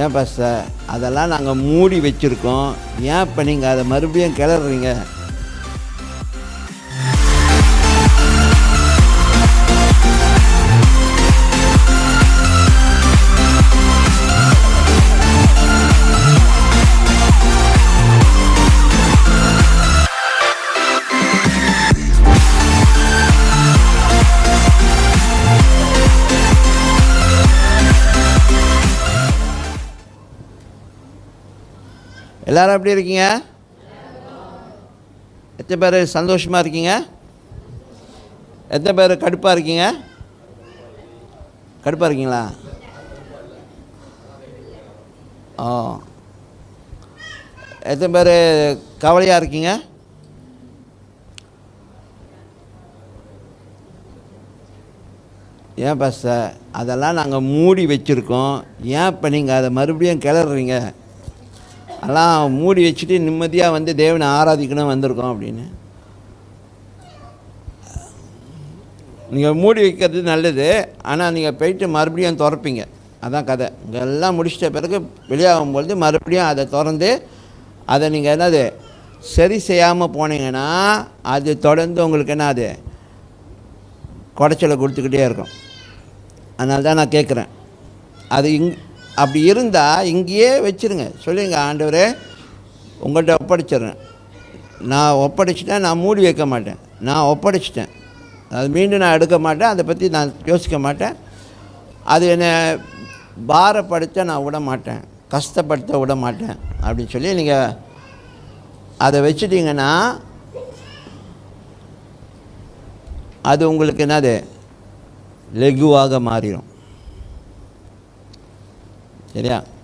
ஏன் பாஸ்டர் அதெல்லாம் நாங்கள் மூடி வச்சுருக்கோம். ஏன் இப்போ நீங்கள் அதை மறுபடியும் கிளறீங்க எல்லாரும் எப்படி இருக்கீங்க? எத்தனை பேர் சந்தோஷமாக இருக்கீங்க? எத்தனை பேர் கடுப்பாக இருக்கீங்க? கடுப்பாக இருக்கீங்களா? ஆ. எத்தனை பேர் கவலையாக இருக்கீங்க? ஏன் பாஸ்டர்? அதெல்லாம் நாங்கள் மூடி வச்சுருக்கோம். ஏன் இப்போ நீங்கள் அதை மறுபடியும் கிளறீங்க அதெல்லாம் மூடி வச்சுட்டு நிம்மதியாக வந்து தேவனை ஆராதிக்கணும் வந்திருக்கோம் அப்படின்னு. நீங்கள் மூடி வைக்கிறது நல்லது ஆனால் நீங்கள் போயிட்டு மறுபடியும் திறப்பீங்க. அதான் கதை. இங்கே எல்லாம் முடிச்சிட்ட பிறகு வெளியாகும்பொழுது மறுபடியும் அதை திறந்து அதை நீங்கள் என்னது சரி செய்யாமல் போனீங்கன்னா அது தொடர்ந்து உங்களுக்கு என்ன அது குடைச்சலை கொடுத்துக்கிட்டே இருக்கும். அதனால தான் நான் கேட்குறேன் அது இங் அப்படி இருந்தால் இங்கேயே வச்சுருங்க. சொல்லுங்க ஆண்டவரே உங்கள்கிட்ட ஒப்படைச்சிடுறேன். நான் ஒப்படைச்சிட்டேன் நான் மூடி வைக்க மாட்டேன். நான் ஒப்படைச்சிட்டேன். அது மீண்டும் நான் எடுக்க மாட்டேன். அதை பற்றி நான் யோசிக்க மாட்டேன். அது என்னை பாரப்படுத்த நான் விட மாட்டேன். கஷ்டப்படுத்த விட மாட்டேன். அப்படின்னு சொல்லி நீங்கள் அதை வச்சிட்டிங்கன்னா அது உங்களுக்கு என்னது? லெகுவாக மாறிடும். Jadi.